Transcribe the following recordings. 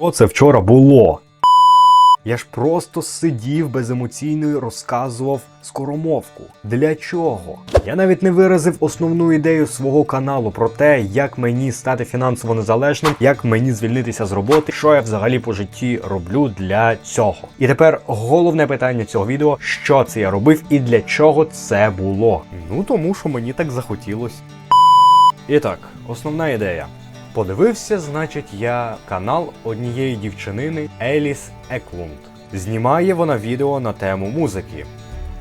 Оце вчора було. Я ж просто сидів беземоційно і розказував скоромовку. Для чого? Я навіть не виразив основну ідею свого каналу про те, як мені стати фінансово незалежним, як мені звільнитися з роботи, що я взагалі по житті роблю для цього. І тепер головне питання цього відео: що це я робив і для чого це було? Ну тому що мені так захотілось. І так, основна ідея. Подивився, значить, я канал однієї дівчинини Еліс Еклунд. Знімає вона відео на тему музики.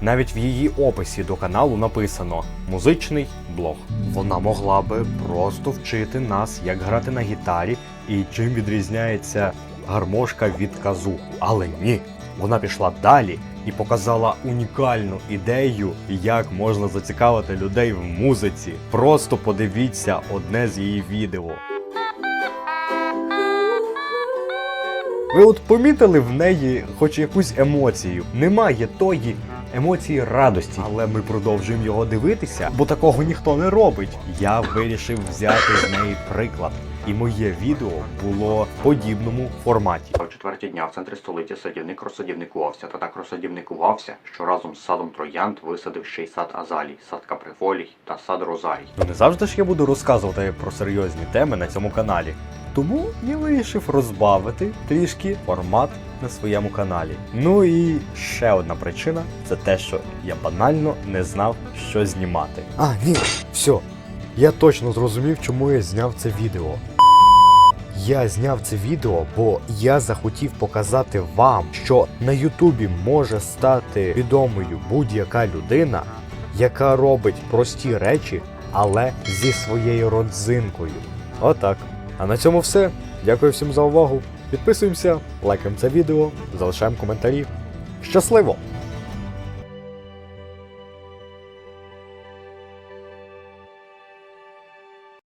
Навіть в її описі до каналу написано музичний блог. Вона могла би просто вчити нас, як грати на гітарі і чим відрізняється гармошка від казуху. Але ні, вона пішла далі і показала унікальну ідею, як можна зацікавити людей в музиці. Просто подивіться одне з її відео. Ви от помітили в неї хоч якусь емоцію? Немає тої емоції радості, але ми продовжуємо його дивитися, бо такого ніхто не робить. Я вирішив взяти з неї приклад. І моє відео було в подібному форматі. О четвертій дня в центрі столиці садівник розсадівникувався та так розсадівникувався, що разом з садом троянд висадив ще й сад азалій, сад каприфолій та сад розарій. Ну не завжди ж я буду розказувати про серйозні теми на цьому каналі. Тому я вирішив розбавити трішки формат на своєму каналі. Ну і ще одна причина це те, що я банально не знав, що знімати. А, ні, все. Я точно зрозумів, чому я зняв це відео. Я зняв це відео, бо я захотів показати вам, що на Ютубі може стати відомою будь-яка людина, яка робить прості речі, але зі своєю родзинкою. Отак. А на цьому все. Дякую всім за увагу. Підписуємося, лайкаємо це відео, залишаємо коментарі. Щасливо!